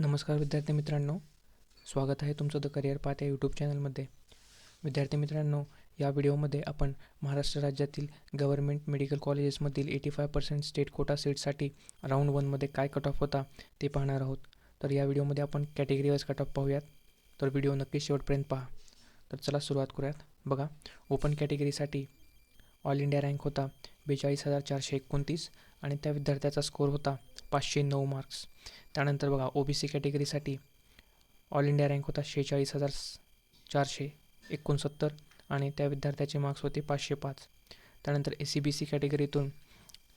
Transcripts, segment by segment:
नमस्कार विद्यार्थी मित्रांनो. स्वागत आहे तुमचं द करिअर पाथ या यूट्यूब चॅनलमध्ये विद्यार्थी मित्रांनो या व्हिडिओमध्ये आपण महाराष्ट्र राज्यातील government medical कॉलेजेसमधील eighty five percent state quota सीटसाठी round वनमध्ये काय कट ऑफ होता ते पाहणार आहोत. तर या व्हिडिओमध्ये आपण कॅटेगरीवाईज कट ऑफ पाहूयात. तर व्हिडिओ नक्की शेवटपर्यंत पहा. तर चला सुरुवात करूयात. बघा ओपन कॅटेगरीसाठी ऑल इंडिया रँक होता बेचाळीस हजार चारशे एकोणतीस आणि त्या विद्यार्थ्याचा स्कोर होता पाचशे नऊ मार्क्स त्यानंतर बघा ओ बी सी कॅटेगरीसाठी ऑल इंडिया रँक होता शेहेचाळीस हजार चारशे एकोणसत्तर आणि त्या विद्यार्थ्याचे मार्क्स होते पाचशे पाच. त्यानंतर ए सी बी सी कॅटेगरीतून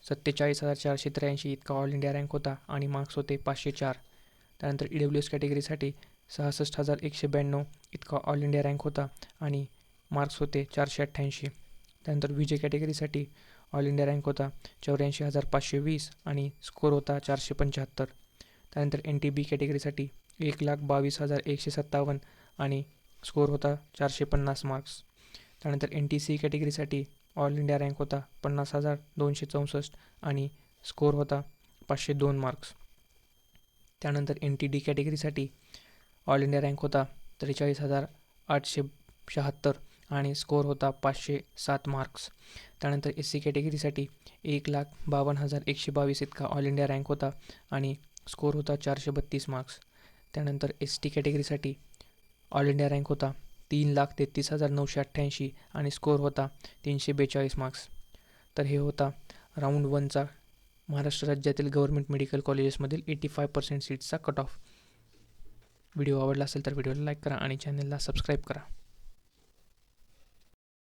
सत्तेचाळीस हजार चारशे त्र्याऐंशी इतका ऑल इंडिया रँक होता आणि मार्क्स होते पाचशे चार. त्यानंतर ई डब्ल्यू एस कॅटेगरीसाठी सहासष्ट हजार एकशे ब्याण्णव इतका ऑल इंडिया रँक होता आणि मार्क्स होते चारशे अठ्ठ्याऐंशी. त्यानंतर विजय कॅटेगरीसाठी ऑल इंडिया रँक होता चौऱ्याऐंशी हजार पाचशे वीस आणि स्कोर होता चारशे पंच्याहत्तर. त्यानंतर एन टी बी कॅटेगरीसाठी एक लाख बावीस हजार एकशे सत्तावन्न आणि स्कोर होता चारशे पन्नास मार्क्स. त्यानंतर एन टी सी कॅटेगरीसाठी ऑल इंडिया रँक होता पन्नास हजार दोनशे चौसष्ट आणि स्कोर होता पाचशे दोन मार्क्स. त्यानंतर एन टी डी कॅटेगरीसाठी ऑल इंडिया रँक होता त्रेचाळीस हजार आठशे शहात्तर आणि स्कोर होता पाचशे सात मार्क्स. त्यानंतर एस सी कॅटेगरीसाठी एक लाख बावन्न हजार एकशे बावीस इतका ऑल इंडिया रँक होता आणि स्कोर होता चारशे बत्तीस मार्क्स. त्यानंतर एस टी कॅटेगरीसाठी ऑल इंडिया रँक होता तीन लाख तेहतीस हजार नऊशे अठ्ठ्याऐंशी आणि स्कोर होता तीनशे बेचाळीस मार्क्स. तर हे होता राऊंड वनचा महाराष्ट्र राज्यातील गव्हर्मेंट मेडिकल कॉलेजेसमधील एटी फाय पर्सेंट सीट्सचा कट ऑफ. व्हिडिओ आवडला असेल तर व्हिडिओला लाईक करा आणि चॅनलला सबस्क्राईब करा.